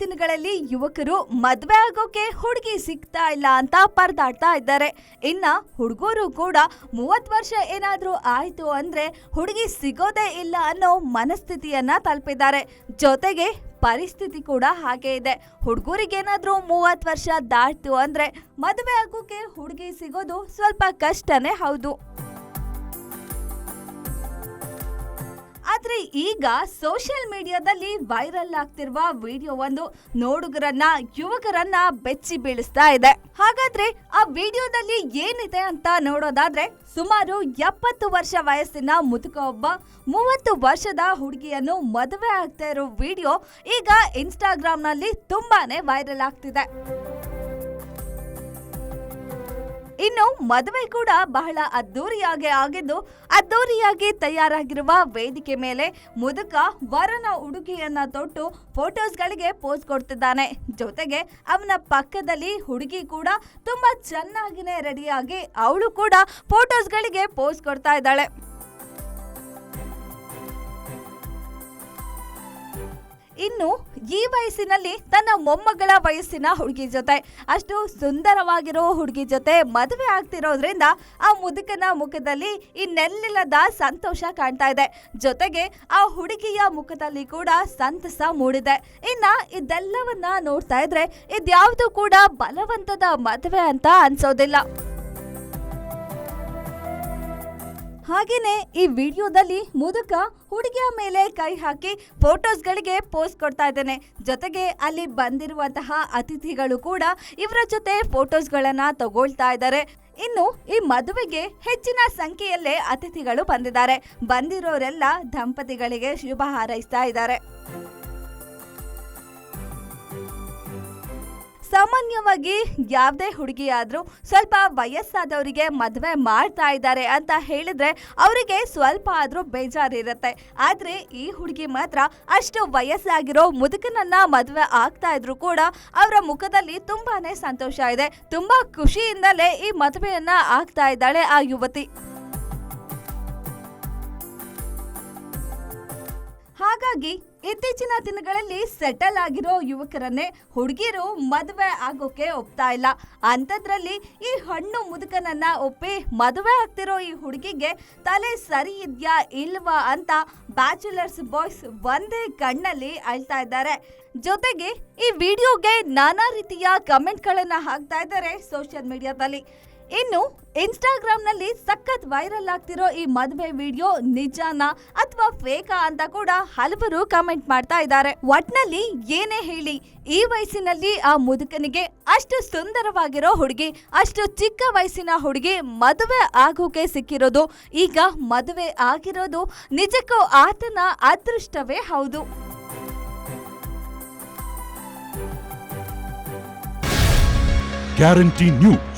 ದಿನಗಳಲ್ಲಿ ಯುವಕರು ಮದುವೆ ಆಗೋಕೆ ಹುಡುಗಿ ಸಿಗ್ತಾ ಇಲ್ಲ ಅಂತ ಪರದಾಡ್ತಾ ಇದ್ದಾರೆ. ಇನ್ನ ಹುಡುಗರು ಕೂಡ ಮೂವತ್ ವರ್ಷ ಏನಾದರೂ ಆಯಿತು ಅಂದ್ರೆ ಹುಡುಗಿ ಸಿಗೋದೇ ಇಲ್ಲ ಅನ್ನೋ ಮನಸ್ಥಿತಿಯನ್ನ ತಲುಪಿದ್ದಾರೆ. ಜೊತೆಗೆ ಪರಿಸ್ಥಿತಿ ಕೂಡ ಹಾಗೆ ಇದೆ. ಹುಡುಗರಿಗೇನಾದರೂ ಮೂವತ್ತು ವರ್ಷ ದಾಟ್ತು ಅಂದ್ರೆ ಮದುವೆ ಆಗೋಕೆ ಹುಡುಗಿ ಸಿಗೋದು ಸ್ವಲ್ಪ ಕಷ್ಟನೇ ಹೌದು. ಆದ್ರೆ ಈಗ ಸೋಷಿಯಲ್ ಮೀಡಿಯಾದಲ್ಲಿ ವೈರಲ್ ಆಗ್ತಿರುವ ವಿಡಿಯೋ ಒಂದು ನೋಡುಗರನ್ನ, ಯುವಕರನ್ನ ಬೆಚ್ಚಿ ಬೀಳಿಸ್ತಾ ಇದೆ. ಹಾಗಾದ್ರೆ ಆ ವಿಡಿಯೋದಲ್ಲಿ ಏನಿದೆ ಅಂತ ನೋಡೋದಾದ್ರೆ ಸುಮಾರು ಎಪ್ಪತ್ತು ವರ್ಷ ವಯಸ್ಸಿನ ಮುದುಕ ಒಬ್ಬ, ಮೂವತ್ತು ವರ್ಷದ ಹುಡುಗಿಯನ್ನು ಮದುವೆ ಆಗ್ತಾ ಇರೋ ವಿಡಿಯೋ ಈಗ ಇನ್ಸ್ಟಾಗ್ರಾಮ್ನಲ್ಲಿ ತುಂಬಾನೇ ವೈರಲ್ ಆಗ್ತಿದೆ. ಇನ್ನು ಮದುವೆ ಕೂಡ ಬಹಳ ಅದ್ದೂರಿಯಾಗಿ ಆಗಿದ್ದು ಅದ್ದೂರಿಯಾಗಿ ತಯಾರಾಗಿರುವ ವೇದಿಕೆ ಮೇಲೆ ಮುದುಕ ವರನ ಉಡುಗೆಯನ್ನ ತೊಟ್ಟು ಫೋಟೋಸ್ಗಳಿಗೆ ಪೋಸ್ ಕೊಡ್ತಿದ್ದಾನೆ. ಜೊತೆಗೆ ಅವನ ಪಕ್ಕದಲ್ಲಿ ಹುಡುಗಿ ಕೂಡ ತುಂಬಾ ಚೆನ್ನಾಗಿನೇ ರೆಡಿಯಾಗಿ ಅವಳು ಕೂಡ ಫೋಟೋಸ್ಗಳಿಗೆ ಪೋಸ್ ಕೊಡ್ತಾ ಇದ್ದಾಳೆ. ಇನ್ನು ಈ ವಯಸ್ಸಿನಲ್ಲಿ ತನ್ನ ಮೊಮ್ಮಗಳ ವಯಸ್ಸಿನ ಹುಡುಗಿ ಜೊತೆ. ಅಷ್ಟು ಸುಂದರವಾಗಿರೋ ಹುಡುಗಿ ಜೊತೆ ಮದುವೆ ಆಗ್ತಿರೋದ್ರಿಂದ ಆ ಮುದುಕನ ಮುಖದಲ್ಲಿ ಇನ್ನೆಲ್ಲಿಲ್ಲದ ಸಂತೋಷ ಕಾಣ್ತಾ ಇದೆ. ಜೊತೆಗೆ ಆ ಹುಡುಗಿಯ ಮುಖದಲ್ಲಿ ಕೂಡ ಸಂತಸ ಮೂಡಿದೆ. ಇನ್ನ ಇದೆಲ್ಲವನ್ನ ನೋಡ್ತಾ ಇದ್ರೆ ಇದ್ಯಾವುದು ಕೂಡ ಬಲವಂತದ ಮದುವೆ ಅಂತ ಅನ್ಸೋದಿಲ್ಲ. ಹಾಗೇನೆ ಈ ವಿಡಿಯೋದಲ್ಲಿ ಮುದುಕ ಹುಡುಗಿಯ ಮೇಲೆ ಕೈ ಹಾಕಿ ಫೋಟೋಸ್ಗಳಿಗೆ ಪೋಸ್ ಕೊಡ್ತಾ ಇದ್ದಾನೆ. ಜೊತೆಗೆ ಅಲ್ಲಿ ಬಂದಿರುವಂತಹ ಅತಿಥಿಗಳು ಕೂಡ ಇವರ ಜೊತೆ ಫೋಟೋಸ್ಗಳನ್ನ ತಗೊಳ್ತಾ ಇದ್ದಾರೆ. ಇನ್ನು ಈ ಮದುವೆಗೆ ಹೆಚ್ಚಿನ ಸಂಖ್ಯೆಯಲ್ಲೇ ಅತಿಥಿಗಳು ಬಂದಿದ್ದಾರೆ. ಬಂದಿರೋರೆಲ್ಲ ದಂಪತಿಗಳಿಗೆ ಶುಭ ಹಾರೈಸ್ತಾ ಇದ್ದಾರೆ. ಸಾಮಾನ್ಯವಾಗಿ ಯಾವುದೇ ಹುಡುಗಿಯಾದರೂ ಸ್ವಲ್ಪ ವಯಸ್ಸಾದವರಿಗೆ ಮದುವೆ ಮಾಡ್ತಾ ಇದ್ದಾರೆ ಅಂತ ಹೇಳಿದ್ರೆ ಅವರಿಗೆ ಸ್ವಲ್ಪ ಆದರೂ ಬೇಜಾರಿರುತ್ತೆ. ಆದರೆ ಈ ಹುಡುಗಿ ಮಾತ್ರ ಅಷ್ಟು ವಯಸ್ಸಾಗಿರೋ ಮುದುಕನನ್ನ ಮದುವೆ ಆಗ್ತಾ ಇದ್ರು ಕೂಡ ಅವರ ಮುಖದಲ್ಲಿ ತುಂಬಾನೇ ಸಂತೋಷ ಇದೆ. ತುಂಬಾ ಖುಷಿಯಿಂದಲೇ ಈ ಮದುವೆಯನ್ನ ಆಗ್ತಾ ಇದ್ದಾಳೆ ಆ ಯುವತಿ. ಹಾಗಾಗಿ ಇತ್ತೀಚಿನ ದಿನಗಳಲ್ಲಿ ಸೆಟಲ್ ಆಗಿರೋ ಯುವಕರನ್ನೇ ಹುಡುಗಿರು ಮದುವೆ ಆಗೋಕೆ ಒಪ್ತಾ ಇಲ್ಲ. ಅಂಥದ್ರಲ್ಲಿ ಈ ಹಣ್ಣು ಮುದುಕನನ್ನ ಒಪ್ಪಿ ಮದುವೆ ಆಗ್ತಿರೋ ಈ ಹುಡುಗಿಗೆ ತಲೆ ಸರಿ ಇದ್ಯಾ ಇಲ್ವಾ ಅಂತ ಬ್ಯಾಚುಲರ್ಸ್ ಬಾಯ್ಸ್ ಒಂದೇ ಕಣ್ಣಲ್ಲಿ ಅಳ್ತಾ ಇದ್ದಾರೆ. ಜೊತೆಗೆ ಈ ವಿಡಿಯೋಗೆ ನಾನಾ ರೀತಿಯ ಕಮೆಂಟ್ಗಳನ್ನ ಹಾಕ್ತಾ ಇದ್ದಾರೆ ಸೋಷಿಯಲ್ ಮೀಡಿಯಾದಲ್ಲಿ. ಇನ್ನು ಇನ್ಸ್ಟಾಗ್ರಾಮ್ನಲ್ಲಿ ಸಖತ್ ವೈರಲ್ ಆಗ್ತಿರೋ ಈ ಮದುವೆ ವಿಡಿಯೋ ನಿಜಾನಾ ಅಥವಾ ಫೇಕಾ ಅಂತ ಕೂಡ ಹಲವರು ಕಮೆಂಟ್ ಮಾಡ್ತಾ ಇದ್ದಾರೆ. ಒಟ್ನಲ್ಲಿ ಏನೇ ಹೇಳಿ, ಈ ವಯಸ್ಸಿನಲ್ಲಿ ಆ ಮುದುಕನಿಗೆ ಅಷ್ಟು ಸುಂದರವಾಗಿರೋ ಹುಡುಗಿ, ಅಷ್ಟು ಚಿಕ್ಕ ವಯಸ್ಸಿನ ಹುಡುಗಿ ಮದುವೆ ಆಗೋಕೆ ಸಿಕ್ಕಿರೋದು. ಈಗ ಮದುವೆ ಆಗಿರೋದು ನಿಜಕ್ಕೂ ಆತನ ಅದೃಷ್ಟವೇ ಹೌದು. Guarantee news